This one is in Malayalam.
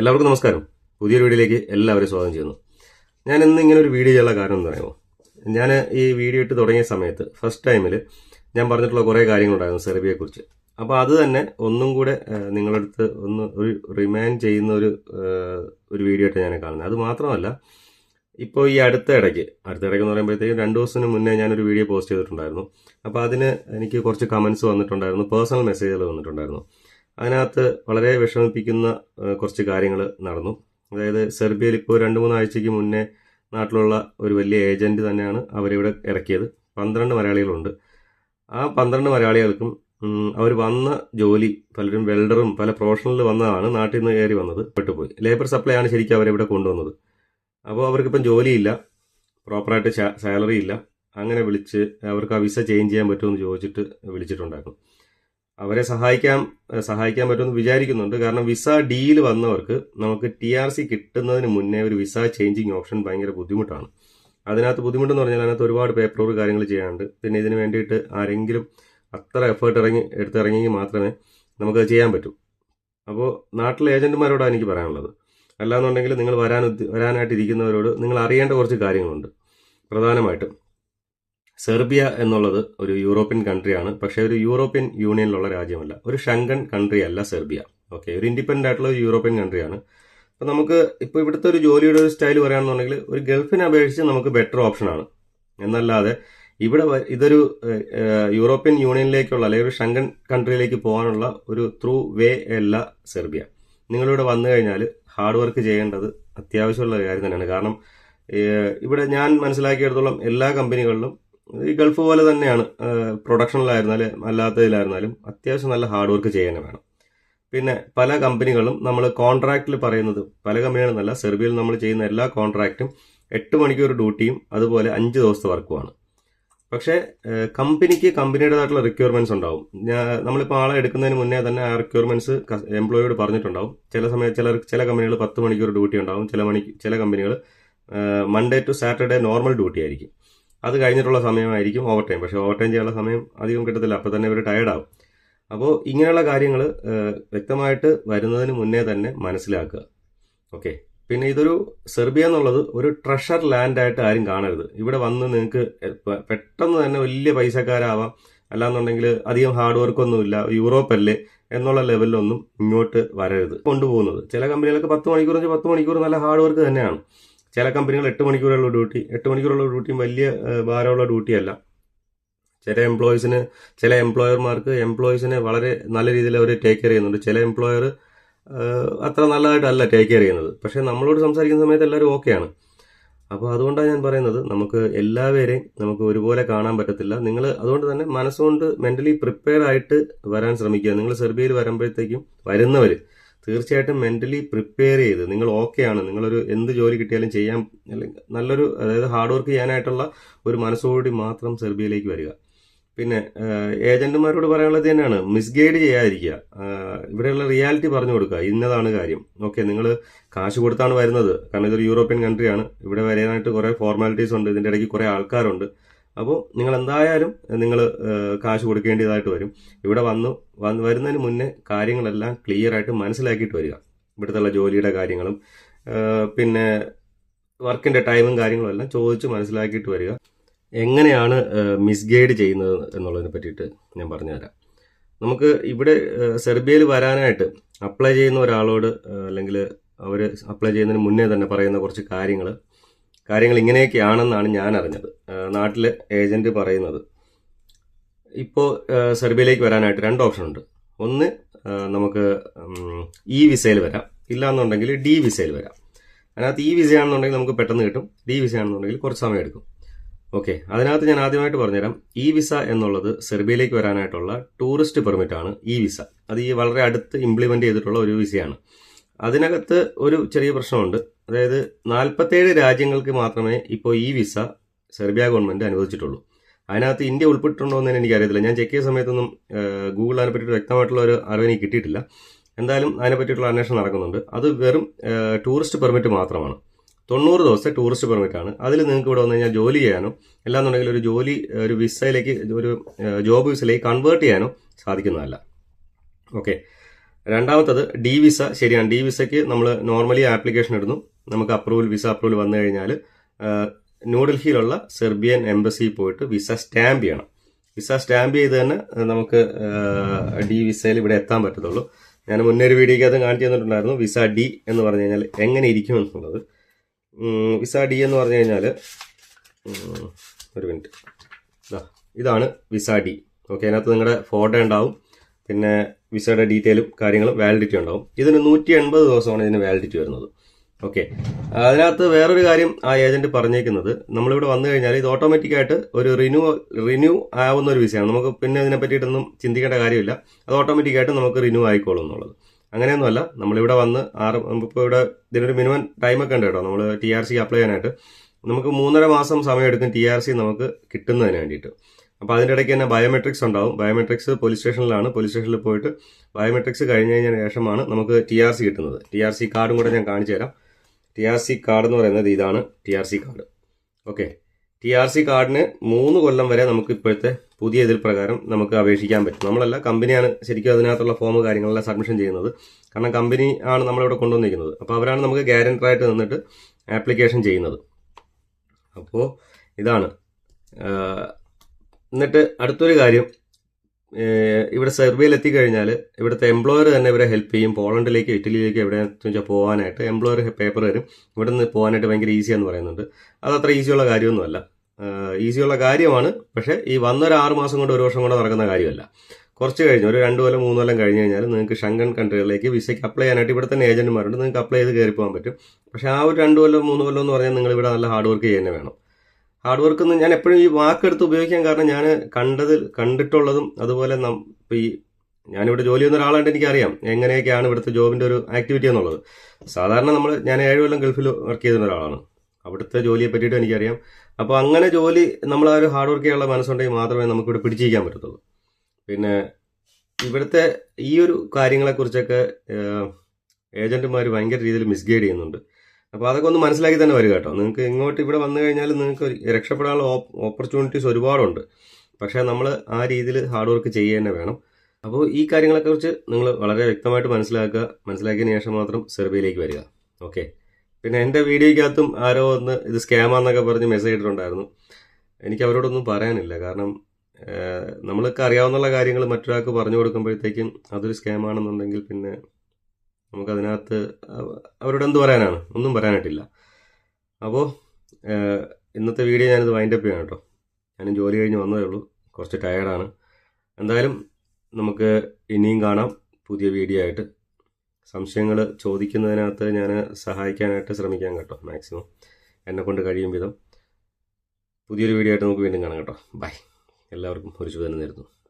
എല്ലാവർക്കും നമസ്കാരം. പുതിയൊരു വീഡിയോയിലേക്ക് എല്ലാവരും സ്വാഗതം ചെയ്യുന്നു. ഞാൻ ഇന്ന് ഇങ്ങനെ ഒരു വീഡിയോ ചെയ്യാൻ കാരണം എന്ന് പറയുമോ? ഞാൻ ഈ വീഡിയോ ഇട്ട് തുടങ്ങിയ സമയത്ത് ഫസ്റ്റ് ടൈമിൽ ഞാൻ പറഞ്ഞിട്ടുള്ള കുറേ കാര്യങ്ങളുണ്ടായിരുന്നു സെർബിയെക്കുറിച്ച് അപ്പോൾ അത് തന്നെ ഒന്നും കൂടെ നിങ്ങളുടെ അടുത്ത് ഒന്ന് ഒരു റിമൈൻഡ് ചെയ്യുന്ന ഒരു ഒരു വീഡിയോ ആയിട്ട് ഞാൻ കാണുന്നത്. അത് മാത്രമല്ല ഇപ്പോൾ ഈ അടുത്ത ഇടയ്ക്ക് അടുത്ത ഇടയ്ക്ക് എന്ന് പറയുമ്പോഴത്തേക്കും രണ്ട് ദിവസത്തിന് മുന്നേ ഞാനൊരു വീഡിയോ പോസ്റ്റ് ചെയ്തിട്ടുണ്ടായിരുന്നു. അപ്പോൾ അതിന് എനിക്ക് കുറച്ച് കമൻസ് വന്നിട്ടുണ്ടായിരുന്നു പേഴ്സണൽ മെസ്സേജുകൾ വന്നിട്ടുണ്ടായിരുന്നു. അതിനകത്ത് വളരെ വിഷമിപ്പിക്കുന്ന കുറച്ച് കാര്യങ്ങൾ നടന്നു. അതായത് സെർബിയയിൽ ഇപ്പോൾ രണ്ട് മൂന്ന് ആഴ്ചയ്ക്ക് മുന്നേ നാട്ടിലുള്ള ഒരു വലിയ ഏജന്റ് തന്നെയാണ് അവരിവിടെ ഇറക്കിയത്. പന്ത്രണ്ട് മലയാളികളുണ്ട്. ആ പന്ത്രണ്ട് മലയാളികൾക്കും അവർ വന്ന ജോലി പലരും വെൽഡറും പല പ്രൊഫഷണലിൽ വന്നതാണ് നാട്ടിൽ നിന്ന് കയറി വന്നത്. പെട്ടുപോയി. ലേബർ സപ്ലൈ ആണ് ശരിക്കും അവരിവിടെ കൊണ്ടുവന്നത്. അപ്പോൾ അവർക്കിപ്പം ജോലിയില്ല. പ്രോപ്പറായിട്ട് സാലറി ഇല്ല. അങ്ങനെ വിളിച്ച് അവർക്ക് ആ വിസ ചേഞ്ച് ചെയ്യാൻ പറ്റുമെന്ന് ചോദിച്ചിട്ട് വിളിച്ചിട്ടുണ്ടായിരുന്നു. അവരെ സഹായിക്കാൻ സഹായിക്കാൻ പറ്റുമെന്ന് വിചാരിക്കുന്നുണ്ട്. കാരണം വിസ ഡിയിൽ വന്നവർക്ക് നമുക്ക് ടി ആർ സി കിട്ടുന്നതിന് മുന്നേ ഒരു വിസ ചേഞ്ചിങ് ഓപ്ഷൻ ഭയങ്കര ബുദ്ധിമുട്ടാണ്. അതിനകത്ത് ബുദ്ധിമുട്ടെന്ന് പറഞ്ഞാൽ അതിനകത്ത് ഒരുപാട് പേപ്പർ കാര്യങ്ങൾ ചെയ്യാനുണ്ട്. പിന്നെ ഇതിന് വേണ്ടിയിട്ട് ആരെങ്കിലും അത്ര എഫേർട്ട് ഇറങ്ങി എടുത്തിറങ്ങിയെങ്കിൽ മാത്രമേ നമുക്കത് ചെയ്യാൻ പറ്റൂ. അപ്പോൾ നാട്ടിലെ ഏജന്റുമാരോടാണ് എനിക്ക് പറയാനുള്ളത്. അല്ലാന്നുണ്ടെങ്കിൽ നിങ്ങൾ വരാൻ വരാനായിട്ടിരിക്കുന്നവരോട് നിങ്ങൾ അറിയേണ്ട കുറച്ച് കാര്യങ്ങളുണ്ട്. പ്രധാനമായിട്ടും സെർബിയ എന്നുള്ളത് ഒരു യൂറോപ്യൻ കൺട്രിയാണ്. പക്ഷേ ഒരു യൂറോപ്യൻ യൂണിയനിലുള്ള രാജ്യമല്ല. ഒരു ഷങ്കൻ കൺട്രി അല്ല സെർബിയ. ഓക്കെ ഒരു ഇൻഡിപെൻഡന്റ് ആയിട്ടുള്ള ഒരു യൂറോപ്യൻ കൺട്രിയാണ്. അപ്പോൾ നമുക്ക് ഇപ്പോൾ ഇവിടുത്തെ ഒരു ജോലിയുടെ ഒരു സ്റ്റൈൽ പറയുകയാണെന്നുണ്ടെങ്കിൽ ഒരു ഗൾഫിനെ അപേക്ഷിച്ച് നമുക്ക് ബെറ്റർ ഓപ്ഷനാണ് എന്നല്ലാതെ ഇവിടെ ഇതൊരു യൂറോപ്യൻ യൂണിയനിലേക്കുള്ള അല്ലെങ്കിൽ ഒരു ഷങ്കൻ കൺട്രിയിലേക്ക് പോകാനുള്ള ഒരു ത്രൂ വേ അല്ല സെർബിയ. നിങ്ങളിവിടെ വന്നു കഴിഞ്ഞാൽ ഹാർഡ് വർക്ക് ചെയ്യേണ്ടത് അത്യാവശ്യമുള്ള കാര്യം തന്നെയാണ്. കാരണം ഇവിടെ ഞാൻ മനസ്സിലാക്കിയെടുത്തോളം എല്ലാ കമ്പനികളിലും ഈ ഗൾഫ് പോലെ തന്നെയാണ്. പ്രൊഡക്ഷനിലായിരുന്നാലും അല്ലാത്തതിലായിരുന്നാലും അത്യാവശ്യം നല്ല ഹാർഡ് വർക്ക് ചെയ്യാൻ വേണം. പിന്നെ പല കമ്പനികളും നമ്മൾ കോൺട്രാക്റ്റിൽ പറയുന്നത് പല കമ്പനികളെന്നല്ല സെർബിയയിൽ നമ്മൾ ചെയ്യുന്ന എല്ലാ കോൺട്രാക്റ്റും എട്ട് മണിക്കൂർ ഡ്യൂട്ടിയും അതുപോലെ അഞ്ച് ദിവസത്തെ വർക്കുമാണ് പക്ഷേ കമ്പനിക്ക് കമ്പനിയുടേതായിട്ടുള്ള റിക്വയർമെന്റ്സ് ഉണ്ടാവും. നമ്മളിപ്പോൾ ആളെ എടുക്കുന്നതിന് മുന്നേ തന്നെ ആ റിക്വയർമെന്റ്സ് എംപ്ലോയിയോട് പറഞ്ഞിട്ടുണ്ടാവും. ചില സമയത്ത് ചില ചില കമ്പനികൾ പത്ത് മണിക്കൂർ ഡ്യൂട്ടി ഉണ്ടാവും. ചില മണി ചില കമ്പനികൾ Monday to Saturday normal duty ആയിരിക്കും. അത് കഴിഞ്ഞിട്ടുള്ള സമയമായിരിക്കും ഓവർ ടൈം പക്ഷേ ഓവർ ടൈം ചെയ്യാനുള്ള സമയം അധികം കിട്ടത്തില്ല. അപ്പോൾ തന്നെ ഇവർ ടയർഡാവും അപ്പോൾ ഇങ്ങനെയുള്ള കാര്യങ്ങൾ വ്യക്തമായിട്ട് വരുന്നതിന് മുന്നേ തന്നെ മനസ്സിലാക്കുക. ഓക്കെ. പിന്നെ ഇതൊരു സെർബിയ എന്നുള്ളത് ഒരു ട്രഷർ ലാൻഡായിട്ട് ആരും കാണരുത്. ഇവിടെ വന്ന് നിങ്ങൾക്ക് പെട്ടെന്ന് തന്നെ വലിയ പൈസക്കാരാവാം. അല്ലാന്നുണ്ടെങ്കിൽ അധികം ഹാർഡ് വർക്കൊന്നുമില്ല യൂറോപ്പ് അല്ലേ എന്നുള്ള ലെവലിലൊന്നും ഇങ്ങോട്ട് വരരുത്. കൊണ്ടുപോകുന്നത്. ചില കമ്പനികളൊക്കെ പത്ത് മണിക്കൂർ പത്ത് മണിക്കൂർ നല്ല ഹാർഡ് വർക്ക് തന്നെയാണ്. ചില കമ്പനികൾ എട്ട് മണിക്കൂറുള്ള ഡ്യൂട്ടി എട്ട് മണിക്കൂറുള്ള ഡ്യൂട്ടിയും വലിയ ഭാരമുള്ള ഡ്യൂട്ടി അല്ല. ചില എംപ്ലോയീസിന് ചില എംപ്ലോയർമാർക്ക് എംപ്ലോയീസിനെ വളരെ നല്ല രീതിയിൽ അവർ ടേക്ക് കെയർ ചെയ്യുന്നുണ്ട്. ചില എംപ്ലോയർ അത്ര നല്ലതായിട്ടല്ല ടേക്ക് കെയർ ചെയ്യുന്നത്. പക്ഷേ നമ്മളോട് സംസാരിക്കുന്ന സമയത്ത് എല്ലാവരും ഓക്കെയാണ് അപ്പോൾ അതുകൊണ്ടാണ് ഞാൻ പറയുന്നത് നമുക്ക് എല്ലാവരെയും നമുക്ക് ഒരുപോലെ കാണാൻ പറ്റത്തില്ല. നിങ്ങൾ അതുകൊണ്ട് തന്നെ മനസ്സുകൊണ്ട് മെന്റലി പ്രിപ്പയർ ആയിട്ട് വരാൻ ശ്രമിക്കുക. നിങ്ങൾ സെർബിയയിൽ വരുമ്പോഴത്തേക്കും വരുന്നവർ തീർച്ചയായിട്ടും മെന്റലി പ്രിപ്പയർ ചെയ്ത് നിങ്ങൾ ഓക്കെ ആണ്. നിങ്ങളൊരു എന്ത് ജോലി കിട്ടിയാലും ചെയ്യാൻ അല്ലെങ്കിൽ നല്ലൊരു അതായത് ഹാർഡ് വർക്ക് ചെയ്യാനായിട്ടുള്ള ഒരു മനസ്സോടുകൂടി മാത്രം സെർബിയയിലേക്ക് വരിക. പിന്നെ ഏജന്റുമാരോട് പറയാനുള്ളത് തന്നെയാണ് മിസ്ഗൈഡ് ചെയ്യാതിരിക്കുക. ഇവിടെയുള്ള റിയാലിറ്റി പറഞ്ഞു കൊടുക്കുക. ഇന്നതാണ് കാര്യം. ഓക്കെ നിങ്ങൾ കാശ് കൊടുത്താണ് വരുന്നത്. കാരണം ഇതൊരു യൂറോപ്യൻ കൺട്രിയാണ് ഇവിടെ വരാനായിട്ട് കുറേ ഫോർമാലിറ്റീസ് ഉണ്ട്. ഇതിന്റെ ഇടയ്ക്ക് കുറേ ആൾക്കാരുണ്ട്. അപ്പോൾ നിങ്ങൾ എന്തായാലും നിങ്ങൾ കാശ് കൊടുക്കേണ്ടതായിട്ട് വരും. ഇവിടെ വന്നു വന്ന് വരുന്നതിന് മുന്നേ കാര്യങ്ങളെല്ലാം ക്ലിയർ ആയിട്ട് മനസ്സിലാക്കിയിട്ട് വരിക. ഇവിടുത്തെ ജോലിയുടെ കാര്യങ്ങളും പിന്നെ വർക്കിന്റെ ടൈമും കാര്യങ്ങളും എല്ലാം ചോദിച്ച് മനസ്സിലാക്കിയിട്ട് വരിക. എങ്ങനെയാണ് മിസ്ഗൈഡ് ചെയ്യുന്നത് എന്നുള്ളതിനെ പറ്റിയിട്ട് ഞാൻ പറഞ്ഞുതരാം. നമുക്ക് ഇവിടെ സെർബിയയിൽ വരാനായിട്ട് അപ്ലൈ ചെയ്യുന്ന ഒരാളോട് അല്ലെങ്കിൽ അവർ അപ്ലൈ ചെയ്യുന്നതിന് മുന്നേ തന്നെ പറയുന്ന കുറച്ച് കാര്യങ്ങൾ കാര്യങ്ങൾ ഇങ്ങനെയൊക്കെയാണെന്നാണ് ഞാൻ അറിഞ്ഞത് നാട്ടിലെ ഏജന്റ് പറയുന്നത്. ഇപ്പോൾ സെർബിയയിലേക്ക് വരാനായിട്ട് രണ്ട് ഓപ്ഷൻ ഉണ്ട്. ഒന്ന് നമുക്ക് ഇ വിസയിൽ വരാം. ഇല്ലാന്നുണ്ടെങ്കിൽ ഡി വിസയിൽ വരാം. അതിനകത്ത് ഇ വിസ ആണെന്നുണ്ടെങ്കിൽ നമുക്ക് പെട്ടെന്ന് കിട്ടും. ഡി വിസ ആണെന്നുണ്ടെങ്കിൽ കുറച്ച് സമയം എടുക്കും. ഓക്കെ അതിനകത്ത് ഞാൻ ആദ്യമായിട്ട് പറഞ്ഞുതരാം. ഇ വിസ എന്നുള്ളത് സെർബിയയിലേക്ക് വരാനായിട്ടുള്ള ടൂറിസ്റ്റ് പെർമിറ്റ് ആണ് ഇ വിസ. അത് ഈ വളരെ അടുത്ത് ഇംപ്ലിമെന്റ് ചെയ്തിട്ടുള്ള ഒരു വിസയാണ്. അതിനകത്ത് ഒരു ചെറിയ പ്രശ്നമുണ്ട്. അതായത് നാൽപ്പത്തേഴ് രാജ്യങ്ങൾക്ക് മാത്രമേ ഇപ്പോൾ ഈ വിസ സെർബിയ ഗവൺമെന്റ് അനുവദിച്ചിട്ടുള്ളൂ. അതിനകത്ത് ഇന്ത്യ ഉൾപ്പെട്ടിട്ടുണ്ടോ എന്ന് എനിക്കറിയത്തില്ല. ഞാൻ ചെക്ക് ചെയ്ത സമയത്തൊന്നും ഗൂഗിൾ അതിനെ പറ്റിയിട്ട് വ്യക്തമായിട്ടുള്ള ഒരു അറിവ് എനിക്ക് കിട്ടിയിട്ടില്ല. എന്തായാലും അതിനെ പറ്റിയിട്ടുള്ള അന്വേഷണം നടക്കുന്നുണ്ട്. അത് വെറും ടൂറിസ്റ്റ് പെർമിറ്റ് മാത്രമാണ്. തൊണ്ണൂറ് ദിവസത്തെ ടൂറിസ്റ്റ് പെർമിറ്റ് ആണ് അതിൽ നിങ്ങൾക്ക് ഇവിടെ വന്നു കഴിഞ്ഞാൽ ജോലി ചെയ്യാനോ അല്ലാന്നുണ്ടെങ്കിൽ ഒരു ജോലി ഒരു വിസയിലേക്ക് ഒരു ജോബ് വിസയിലേക്ക് കൺവേർട്ട് ചെയ്യാനോ സാധിക്കുന്നതല്ല. ഓക്കെ. രണ്ടാമത്തത് ഡി വിസ ശരിയാണ്. ഡി വിസയ്ക്ക് നമ്മൾ നോർമലി ആപ്ലിക്കേഷൻ ഇടുന്നു. നമുക്ക് അപ്രൂവൽ വിസ അപ്രൂവൽ വന്നു കഴിഞ്ഞാൽ ന്യൂഡൽഹിയിലുള്ള സെർബിയൻ എംബസിയിൽ പോയിട്ട് വിസ സ്റ്റാമ്പ് ചെയ്യണം. വിസ സ്റ്റാമ്പ് ചെയ്ത് തന്നെ നമുക്ക് ഡി വിസയിൽ ഇവിടെ എത്താൻ പറ്റത്തുള്ളൂ. ഞാൻ മുന്നേ ഒരു വീഡിയോയ്ക്ക് അത് കാണിച്ചു തന്നിട്ടുണ്ടായിരുന്നു. വിസ ഡി എന്ന് പറഞ്ഞു കഴിഞ്ഞാൽ എങ്ങനെ ഇരിക്കും എന്നുള്ളത്. വിസ ഡി എന്ന് പറഞ്ഞു കഴിഞ്ഞാൽ ഒരു മിനിറ്റ്. ഇതാണ് വിസ ഡി. ഓക്കെ അതിനകത്ത് നിങ്ങളുടെ ഫോട്ടോ ഉണ്ടാവും. പിന്നെ വിസയുടെ ഡീറ്റെയിലും കാര്യങ്ങളും വാലിഡിറ്റി ഉണ്ടാവും. ഇതിന് നൂറ്റി എൺപത് ദിവസമാണ് ഇതിന് വാലിഡിറ്റി വരുന്നത്. ഓക്കെ. അതിനകത്ത് വേറൊരു കാര്യം ആ ഏജന്റ് പറഞ്ഞേക്കുന്നത്. നമ്മളിവിടെ വന്നു കഴിഞ്ഞാൽ ഇത് ഓട്ടോമാറ്റിക് ആയിട്ട് ഒരു റിന്യൂ റിന്യൂ ആവുന്ന ഒരു വിസയാണ്. നമുക്ക് പിന്നെ ഇതിനെ പറ്റിയിട്ടൊന്നും ചിന്തിക്കേണ്ട കാര്യമില്ല. അത് ഓട്ടോമാറ്റിക് ആയിട്ട് നമുക്ക് റിന്യൂ ആയിക്കോളും എന്നുള്ളത്. അങ്ങനെയൊന്നുമല്ല നമ്മളിവിടെ വന്ന് ആറ് ഇപ്പോൾ ഇവിടെ ഇതിനൊരു മിനിമം ടൈമൊക്കെ ഉണ്ട് കേട്ടോ. നമ്മൾ ടി ആർ അപ്ലൈ ചെയ്യാനായിട്ട്. നമുക്ക് മൂന്നര മാസം സമയം എടുക്കും ടി ആർ സി നമുക്ക് കിട്ടുന്നതിന് വേണ്ടിയിട്ട്. അപ്പോൾ അതിന്റെ ഇടയ്ക്ക് തന്നെ ബയോമെട്രിക്സ് ഉണ്ടാവും. ബയോമെട്രിക്സ് പോലീസ് സ്റ്റേഷനിലാണ്. പോലീസ് സ്റ്റേഷനിൽ പോയിട്ട് ബയോമെട്രിക്സ് കഴിഞ്ഞ് കഴിഞ്ഞതിന് ശേഷമാണ് നമുക്ക് ടി ആർ സി കിട്ടുന്നത്. ടി ആർ സി കാർഡും കൂടെ ഞാൻ കാണിച്ചു തരാം. ടി ആർ സി കാർഡ് എന്ന് പറയുന്നത് ഇതാണ് T R C card okay T R C കാർഡിന് മൂന്ന് കൊല്ലം വരെ നമുക്ക് ഇപ്പോഴത്തെ പുതിയ ഇതിൽ പ്രകാരം നമുക്ക് അപേക്ഷിക്കാൻ പറ്റും. നമ്മളല്ല കമ്പനിയാണ് ശരിക്കും അതിനകത്തുള്ള ഫോം കാര്യങ്ങളെല്ലാം സബ്മിഷൻ ചെയ്യുന്നത്. കാരണം കമ്പനി ആണ് നമ്മളിവിടെ കൊണ്ടുവന്നിരിക്കുന്നത്. അപ്പോൾ അവരാണ് നമുക്ക് ഗ്യാരണ്ടറായിട്ട് നിന്നിട്ട് ആപ്ലിക്കേഷൻ ചെയ്യുന്നത്. അപ്പോൾ ഇതാണ്. എന്നിട്ട് അടുത്തൊരു കാര്യം. ഇവിടെ സെർബിയയിൽ എത്തിക്കഴിഞ്ഞാൽ ഇവിടുത്തെ എംപ്ലോയർ തന്നെ ഇവരെ ഹെൽപ്പ് ചെയ്യും. പോളണ്ടിലേക്ക് ഇറ്റലിയിലേക്ക് എവിടെ വെച്ചാൽ പോകാനായിട്ട് എംപ്ലോയർ പേപ്പർ വരും. ഇവിടെ നിന്ന് പോകാനായിട്ട് ഭയങ്കര ഈസിയാന്ന് പറയുന്നുണ്ട്. അത് അത്ര ഈസിയുള്ള കാര്യമൊന്നുമല്ല ഈസിയുള്ള കാര്യമാണ്. പക്ഷേ ഈ വന്നൊരു ആറ് മാസം കൊണ്ട് ഒരു വർഷം കൊണ്ട് നടക്കുന്ന കാര്യമല്ല. കുറച്ച് കഴിഞ്ഞ് ഒരു രണ്ട് കൊല്ലം മൂന്ന് കൊല്ലം കഴിഞ്ഞ് കഴിഞ്ഞാൽ നിങ്ങൾക്ക് ഷങ്കൻ കൺട്രികളിലേക്ക് വിസയ്ക്ക് അപ്ലൈ ചെയ്യാനായിട്ട് ഇവിടെ തന്നെ ഏജന്റുമാരുണ്ട് നിങ്ങൾക്ക് അപ്ലൈ ചെയ്ത് കയറി പോകാൻ പറ്റും. പക്ഷേ ആ ഒരു രണ്ട് കൊല്ലം മൂന്ന് കൊല്ലം എന്ന് പറഞ്ഞാൽ നിങ്ങൾ ഇവിടെ നല്ല ഹാർഡ് വർക്ക് ചെയ്യുക തന്നെ വേണം. ഹാർഡ് വർക്ക് എന്ന് ഞാൻ എപ്പോഴും ഈ വാക്കെടുത്ത് ഉപയോഗിക്കാൻ കാരണം ഞാൻ കണ്ടത് കണ്ടിട്ടുള്ളതും അതുപോലെ ഇപ്പം ഈ ഞാനിവിടെ ജോലി ചെയ്യുന്ന ഒരാളായിട്ട് എനിക്കറിയാം എങ്ങനെയൊക്കെയാണ് ഇവിടുത്തെ ജോബിന്റെ ഒരു ആക്ടിവിറ്റി എന്നുള്ളത്. സാധാരണ നമ്മൾ ഞാൻ ഏഴ് കൊല്ലം ഗൾഫിൽ വർക്ക് ചെയ്യുന്ന ഒരാളാണ്. അവിടുത്തെ ജോലിയെ പറ്റിയിട്ട് എനിക്കറിയാം. അപ്പോൾ അങ്ങനെ ജോലി നമ്മൾ ആ ഒരു ഹാർഡ് വർക്ക് ചെയ്യാനുള്ള മനസ്സുണ്ടെങ്കിൽ മാത്രമേ നമുക്കിവിടെ പിടിച്ചിരിക്കാൻ പറ്റത്തുള്ളൂ. പിന്നെ ഇവിടുത്തെ ഈ ഒരു കാര്യങ്ങളെക്കുറിച്ചൊക്കെ ഏജന്റുമാർ ഭയങ്കര രീതിയിൽ മിസ്ഗൈഡ് ചെയ്യുന്നുണ്ട്. അപ്പോൾ അതൊക്കെ ഒന്ന് മനസ്സിലാക്കി തന്നെ വരിക കേട്ടോ. നിങ്ങൾക്ക് ഇങ്ങോട്ട് ഇവിടെ വന്നു കഴിഞ്ഞാൽ നിങ്ങൾക്ക് രക്ഷപ്പെടാനുള്ള ഓപ്പർച്യൂണിറ്റീസ് ഒരുപാടുണ്ട്. പക്ഷേ നമ്മൾ ആ രീതിയിൽ ഹാർഡ് വർക്ക് ചെയ്യുക തന്നെ വേണം. അപ്പോൾ ഈ കാര്യങ്ങളെക്കുറിച്ച് നിങ്ങൾ വളരെ വ്യക്തമായിട്ട് മനസ്സിലാക്കുക. മനസ്സിലാക്കിയതിന് ശേഷം മാത്രം സെർബിയയിലേക്ക് വരിക. ഓക്കെ. പിന്നെ എന്റെ വീഡിയോയ്ക്കകത്തും ആരോ ഒന്ന് ഇത് സ്കാമാന്നൊക്കെ പറഞ്ഞ് മെസ്സേജ് ഇട്ടിട്ടുണ്ടായിരുന്നു. എനിക്ക് അവരോടൊന്നും പറയാനില്ല. കാരണം നമ്മൾക്ക് അറിയാവുന്ന കാര്യങ്ങൾ മറ്റൊരാൾക്ക് പറഞ്ഞു കൊടുക്കുമ്പോഴത്തേക്കും അതൊരു സ്കാമാണെന്നുണ്ടെങ്കിൽ പിന്നെ നമുക്കതിനകത്ത് അവ- അവരോട് എന്ത് പറയാനാണ്? ഒന്നും പറയാനായിട്ടില്ല. അപ്പോൾ ഇന്നത്തെ വീഡിയോ ഞാനിത് വൈൻഡപ്പ് ചെയ്യണം കേട്ടോ. ഞാനും ജോലി കഴിഞ്ഞ് വന്നതേ ഉള്ളൂ. കുറച്ച് ടയർഡാണ് എന്തായാലും നമുക്ക് ഇനിയും കാണാം പുതിയ വീഡിയോ ആയിട്ട്. സംശയങ്ങൾ ചോദിക്കുന്നതിനകത്ത് ഞാൻ സഹായിക്കാനായിട്ട് ശ്രമിക്കാം കേട്ടോ മാക്സിമം എന്നെ കൊണ്ട് കഴിയും വിധം. പുതിയൊരു വീഡിയോ ആയിട്ട് നമുക്ക് വീണ്ടും കാണാം കേട്ടോ. ബൈ എല്ലാവർക്കും ഒരു ശുഭദിനം നേരുന്നു.